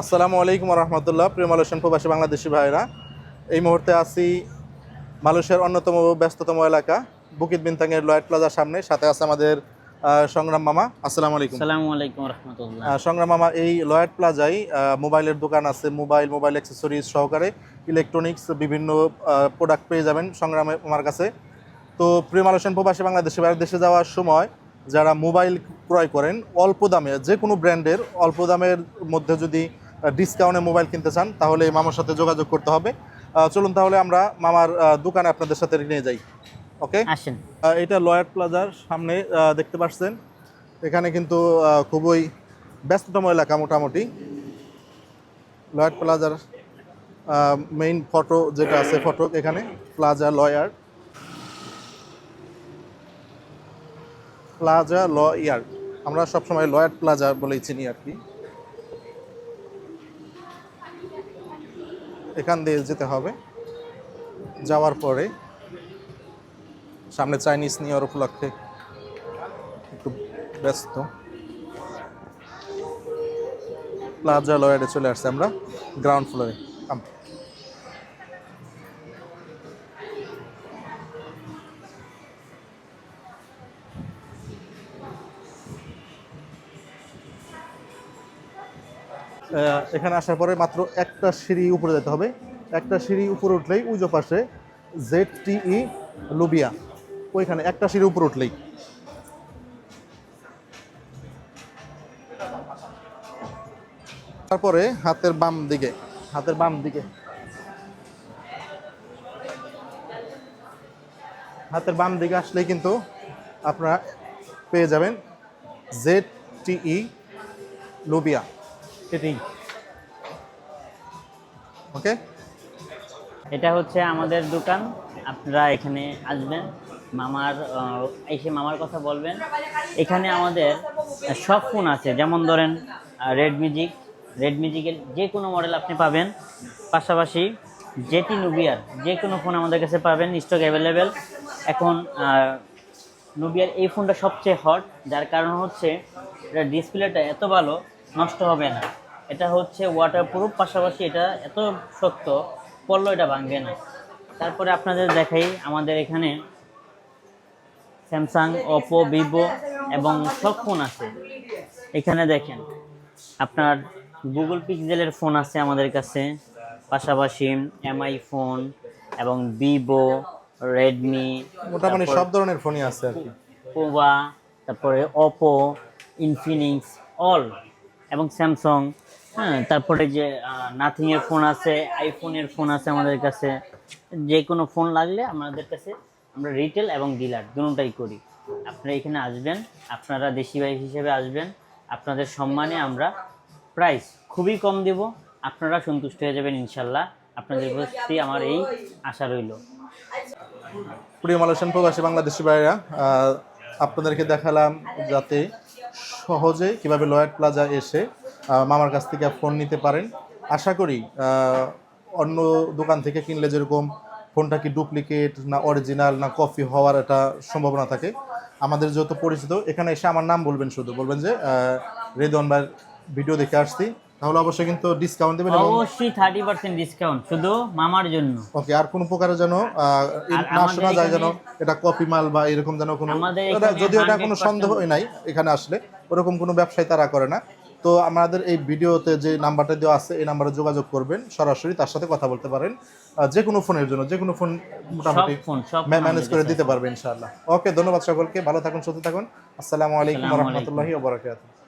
আসসালামু আলাইকুম রহমতুল্লাহ প্রিয় মালয়েশিয়ান প্রবাসী বাংলাদেশি ভাইরা এই মুহূর্তে আছি মালয়েশিয়ার অন্যতম ব্যস্ততম এলাকা বুকিত বিনতাংয়ের লয়েড প্লাজার সামনে। সাথে আছে আমাদের সংগ্রাম মামা আসসালামু আলাইকুম। আসসালামু আলাইকুম রহমতুল্লাহ সংগ্রাম মামা এই লয়েড প্লাজায় মোবাইলের দোকান আছে মোবাইল মোবাইল অ্যাক্সেসরিজ সহকারে ইলেকট্রনিক্স বিভিন্ন প্রোডাক্ট পেয়ে যাবেন সংগ্রাম আমার কাছে। তো প্রিয় মালয়েশিয়ান প্রবাসী বাংলাদেশে বাইরের দেশে যাওয়ার সময় যারা মোবাইল ক্রয় করেন অল্প দামে যে কোনো ব্র্যান্ডের অল্প দামের মধ্যে যদি ডিসকাউন্টে মোবাইল কিনতে চান তাহলে মামার সাথে যোগাযোগ করতে হবে। চলুন তাহলে আমরা মামার দোকানে আপনাদের সাথে নিয়ে যাই। ওকে আসেন। এটা লয়ার প্লাজার সামনে দেখতে পাচ্ছেন। এখানে কিন্তু খুবই ব্যস্ততম এলাকা মোটামুটি। লয়ার প্লাজার মেইন ফটো যেটা আছে ফটো এখানে প্লাজা লয়ার। Plaza lawyer. আমরা সবসময় লয়ার প্লাজা বলেই চিনি আর কি। এখান দিয়ে যেতে হবে। যাওয়ার পরে সামনে চাইনিজ নিয়ে উপলক্ষে একটু ব্যস্ত। প্লাজা লয়ারে চলে আসছে আমরা গ্রাউন্ড ফ্লোরে এখানে আসার পরে মাত্র একটা সিঁড়ি উপরে যেতে হবে। একটা সিঁড়ি উপরে উঠলেই উজো পাশে জেড টিই লুবিয়া। ওইখানে একটা সিঁড়ি উপরে উঠলেই। তারপরে হাতের বাম দিকে। হাতের বাম দিকে। হাতের বাম দিকে আসলেই কিন্তু আপনারা পেয়ে যাবেন জেড টিই লুবিয়া। এটি ওকে? এটা হচ্ছে আমাদের দোকান। আপনারা এখানে আসবেন। মামার এসে মামার কথা বলবেন। এখানে আমাদের সব ফোন আছে। যেমন ধরেন রেড মিউজিক রেড মিউজিকের যে কোনো মডেল আপনি পাবেন। পাশাপাশি জেটি নুবিয়ার যে কোনো ফোন আমাদের কাছে পাবেন। স্টক অ্যাভেলেবেল এখন নুবিয়ার এই ফোনটা সবচেয়ে হট যার কারণ হচ্ছে এটা ডিসপ্লেটা এত ভালো নষ্ট হবে না। এটা হচ্ছে ওয়াটারপ্রুফ পাশাপাশি এটা এত শক্ত পড়ল এটা ভাঙবে না। তারপরে আপনাদের দেখাই আমাদের এখানে স্যামসাং ওপো ভিভো এবং সব ফোন আছে। এখানে দেখেন আপনার গুগল পিক্সেলের ফোন আছে আমাদের কাছে পাশাপাশি এমআই ফোন এবং ভিভো রেডমি মোটামুটি সব ধরনের ফোনই আছে আর কি। পোভা তারপরে ওপো ইনফিনিক্স অল এবং স্যামসং হ্যাঁ তারপরে যে নাথিং এর ফোন আছে আইফোনের ফোন আছে আমাদের কাছে, যে কোনো ফোন লাগলে আমাদের কাছে আমরা রিটেল এবং ডিলার দুটোটাই করি। আপনারা এখানে আসবেন, আপনারা দেশি ভাই হিসেবে আসবেন, আপনাদের সম্মানে আমরা প্রাইস খুবই কম দেব, আপনারা সন্তুষ্ট হয়ে যাবেন ইনশাল্লাহ আপনাদের প্রতি আমার এই আশা রইল। প্রিয় মালয়েশিয়ান প্রবাসী বাংলাদেশি ভাইরা আপনাদেরকে দেখালাম যাতে সহজে কীভাবে লয়েড প্লাজা এসে মামার কাছ থেকে ফোন নিতে পারেন। আশা করি অন্য দোকান থেকে কিনলে যেরকম ফোনটা কি ডুপ্লিকেট না অরিজিনাল না কপি হওয়ার একটা সম্ভাবনা থাকে। আমাদের যত পরিচিত এখানে এসে আমার নাম বলবেন শুধু। বলবেন যে রেদওয়ান ভাইয়ের ভিডিও দেখে আসছি। তাহলে অবশ্যই কিন্তু ডিসকাউন্ট দেবেন অবশ্যই থার্টি পার্সেন্ট ডিসকাউন্ট শুধু মামার জন্য। ওকে আর কোনো প্রকারে যেন না শোনা যায় যেন এটা কপি মাল বা এরকম যেন কোনো যদিও এটা কোনো 100% সন্দেহই নাই এখানে আসলে। ওরকম কোনো ব্যবসায়ী তারা করে না। তো আমাদের এই ভিডিওতে যে নাম্বারটা দেওয়া আছে এই নাম্বারে যোগাযোগ করবেন। সরাসরি তার সাথে কথা বলতে পারেন। যে কোনো ফোনের জন্য যে কোনো ফোন মোটামুটি ম্যানেজ করে দিতে পারবে ইনশাআল্লাহ। ওকে ধন্যবাদ সকলকে। ভালো থাকুন সুস্থ থাকুন। আসসালামু আলাইকুম আসসালামু আলাইকুম। রহমতুল্লাহি ওবরাকাতুহ।